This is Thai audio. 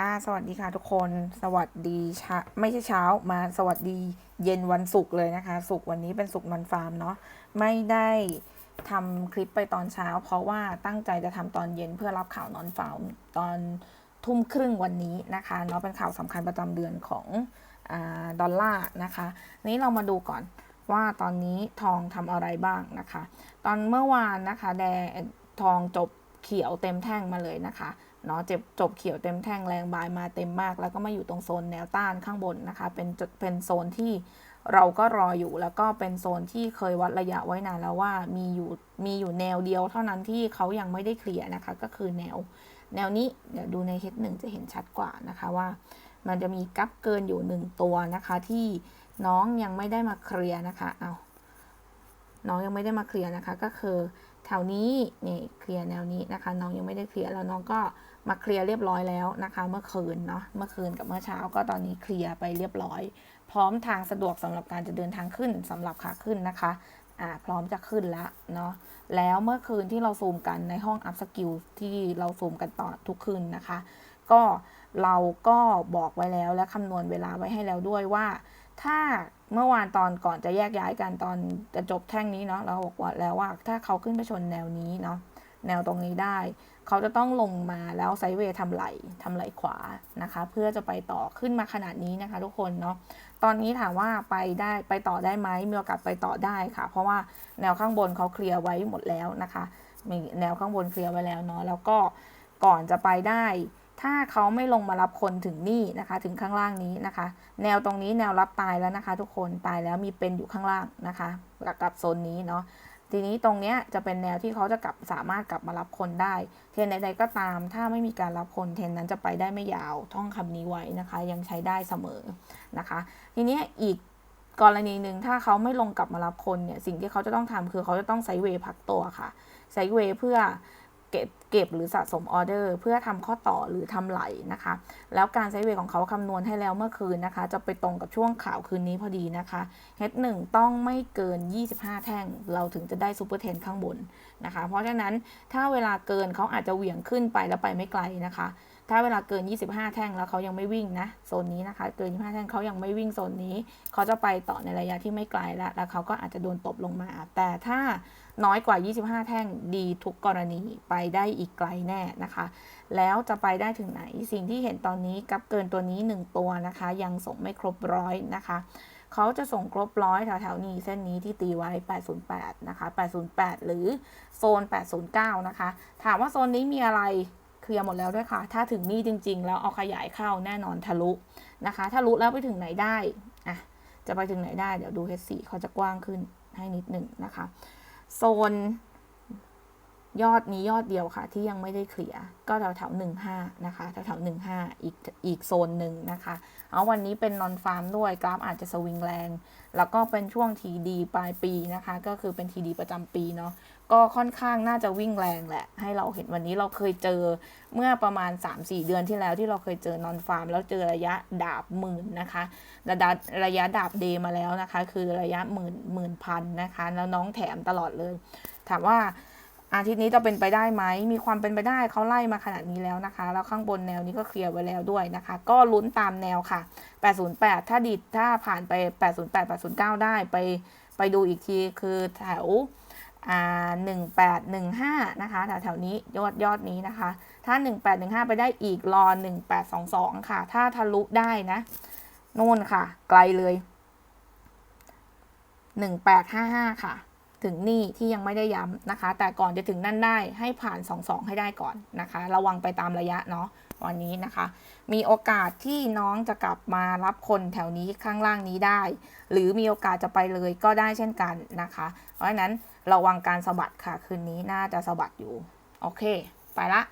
ค่ะ สวัสดีค่ะทุกคน สวัสดีเช้าไม่ใช่เช้ามาสวัสดีเย็นวันศุกร์เลยนะคะ ศุกร์วันนี้เป็นศุกร์นอนฟาร์มเนาะ ไม่ได้ทำคลิปไปตอนเช้า เพราะว่าตั้งใจจะทำตอนเย็นเพื่อรับข่าวนอนฟาร์มตอนทุ่มครึ่งวันนี้นะคะเนาะเป็นข่าวสำคัญประจำเดือนของอดอลลาร์นะคะ นี้เรามาดูก่อนว่าตอนนี้ทองทำอะไรบ้างนะคะ ตอนเมื่อวานนะคะ แดงทองจบเขียวเต็มแท่งมาเลยนะคะ เนาะเจ็บจบเขียวเต็มแท่งแรงบายมาเต็มมาก แล้วก็มาอยู่ตรงโซนแนวต้านข้างบนนะคะ เป็นจุดเป็นโซนที่เราก็รออยู่แล้วก็เป็นโซนที่เคยวัดระยะไว้นานแล้วว่ามีอยู่มีอยู่แนวเดียวเท่านั้นที่เขายังไม่ได้เคลียร์นะคะ ก็คือแนว แนวนี้เดี๋ยวดูใน H1 จะเห็นชัดกว่านะคะว่า มันจะมีกัปเกินอยู่หนึ่งตัวนะคะ ที่น้องยังไม่ได้มาเคลียร์นะคะเอาน้องยังไม่ได้มาเคลียร์นะคะ ก็คือแถวนี้นี่เคลียร์แนวนี้นะคะ น้องยังไม่ได้เคลียร์แล้วน้องก็ มาเคลียร์เรียบร้อยแล้วนะคะ เมื่อคืนเนาะเมื่อคืนกับเมื่อเช้าก็ตอนนี้เคลียร์ไปเรียบร้อย พร้อมทางสะดวกสำหรับการจะเดินทางขึ้นสำหรับขาขึ้นนะคะอ่าพร้อมจะขึ้นแล้วเนาะแล้วเมื่อคืนที่เราซูมกันในห้องอัพสกิลที่เราซูมกันต่อทุกคืนนะคะ ก็เราก็บอกไว้แล้วและคำนวณเวลาไว้ให้แล้วด้วยว่า ถ้าเมื่อวานตอนก่อนจะแยกย้ายกันตอนจะจบแท่งนี้เนาะเราบอกว่าแล้วว่าถ้าเขาขึ้นไปชนแนวนี้เนาะ แนวตรงนี้ได้ เขาจะต้องลงมาแล้วไซด์เวย์ทำไหลทำไหลขวานะคะ เพื่อจะไปต่อขึ้นมาขนาดนี้นะคะทุกคนเนาะตอนนี้ถามว่าไปได้ไปต่อได้ไหมมีโอกาสไปต่อได้ค่ะ เพราะว่าแนวข้างบนเขาเคลียร์ไว้หมดแล้วนะคะ มีแนวข้างบนเคลียร์ไว้แล้วเนาะแล้วก็ก่อนจะไปได้ถ้าเขาไม่ลงมารับคนถึงนี่นะคะ ถึงข้างล่างนี้นะคะ แนวตรงนี้แนวรับตายแล้วนะคะ ทุกคนตายแล้วมีเป็นอยู่ข้างล่างนะคะ กับกับโซนนี้เนาะ ทีนี้ตรงเนี้ยจะเป็นแนวที่เขาจะกลับสามารถกลับมารับคนได้ เทรนใดๆก็ตาม ถ้าไม่มีการรับคนเทรนนั้นจะไปได้ไม่ยาวท่องคำนี้ไว้นะคะ ยังใช้ได้เสมอนะคะ ทีนี้อีกกรณีหนึ่งถ้าเขาไม่ลงกลับมารับคนเนี่ยสิ่งที่เขาจะต้องทำคือเขาจะต้องไซเวย์พักตัวค่ะไซเวย์เพื่อ ก็บเก็บหรือสะสมออเดอร์ เพื่อทำข้อต่อหรือทำไหลนะคะ แล้วการไซเวย์ของเขาคำนวณให้แล้วเมื่อคืนนะคะ จะไปตรงกับช่วงข่าวคืนนี้พอดีนะคะ H1 ต้องไม่เกิน 25 แท่ง เราถึงจะได้ซูเปอร์เทนข้างบนนะคะ เพราะฉะนั้นถ้าเวลาเกินเขาอาจจะเหวี่ยงขึ้นไปแล้วไปไม่ไกลนะคะ ถ้าเวลาเกิน 25 แท่งแล้วเขายังไม่วิ่งนะโซนนี้นะคะ เกิน 25 แท่งเขายังไม่วิ่งโซนนี้ เขาจะไปต่อในระยะที่ไม่ไกลแล้วแล้วเขาก็อาจจะโดนตบลงมา แต่ถ้าน้อยกว่า 25 แท่งดีทุกกรณีไปได้อีกไกลแน่นะคะ แล้วจะไปได้ถึงไหน สิ่งที่เห็นตอนนี้กับเกินตัวนี้ 1 ตัวนะคะ ยังส่งไม่ครบร้อยนะคะเขาจะส่งครบร้อยแถวๆนี้เส้นนี้ที่ตีไว้ 808 นะคะ 808 หรือโซน 809 นะคะ ถามว่าโซนนี้มีอะไร เคลียร์หมดแล้วด้วยค่ะ ถ้าถึงนี่จริง ๆ แล้วเอาขยายเข้าแน่นอนทะลุนะคะ ทะลุแล้วไปถึงไหนได้อะจะไปถึงไหนได้เดี๋ยวดู H4 เขาจะกว้างขึ้นให้นิดหนึ่งนะคะ โซน ยอดนี้ยอดเดียวค่ะ ที่ยังไม่ได้เคลียร์ก็แถวแถวหนึ่งห้านะคะแถวแถวหนึ่งห้าอีกอีกโซนหนึ่งนะคะ เอาวันนี้เป็นนอนฟาร์มด้วยกราฟอาจจะสวิงแรง แล้วก็เป็นช่วงทีดีปลายปีนะคะ ก็คือเป็นทีดีประจำปีเนาะก็ค่อนข้างน่าจะวิ่งแรงแหละ ให้เราเห็นวันนี้เราเคยเจอเมื่อประมาณ 3-4 เดือนที่แล้วที่เราเคยเจอนอนฟาร์มแล้วเจอระยะดาบหมื่นนะคะระดับระยะดาบเดมาแล้วนะคะ คือระยะหมื่นหมื่นพันนะคะ แล้วน้องแถมตลอดเลย ถามว่า อาทิตย์นี้จะเป็นไปได้ไหม มีความเป็นไปได้เขาไล่มาขนาดนี้แล้วนะคะ แล้วข้างบนแนวนี้ก็เคลียร์ไว้แล้วด้วยนะคะ ก็ลุ้นตามแนวค่ะ 808 ถ้าดิดถ้าผ่านไป 808 809 ได้ไปไปดูอีกทีคือแถวอ่าหนึ่งแปดหนึ่งห้านะคะแถวแถวนี้ยอดยอดนี้นะคะ ถ้าหนึ่งแปดหนึ่งห้าไปได้อีกรอหนึ่งแปดสองสองค่ะ ถ้าทะลุได้นะนู่นค่ะ ไกลเลยหนึ่งแปดห้าห้าค่ะ ถึงนี่ที่ยังไม่ได้ย้ำนะคะ แต่ก่อนจะถึงนั่นได้ให้ผ่านสองสองให้ได้ก่อนนะคะ ระวังไปตามระยะเนาะวันนี้นะคะ มีโอกาสที่น้องจะกลับมารับคนแถวนี้ข้างล่างนี้ได้ หรือมีโอกาสจะไปเลยก็ได้เช่นกันนะคะ เพราะฉะนั้นระวังการสะบัดค่ะคืนนี้น่าจะสะบัดอยู่ โอเค ไปละ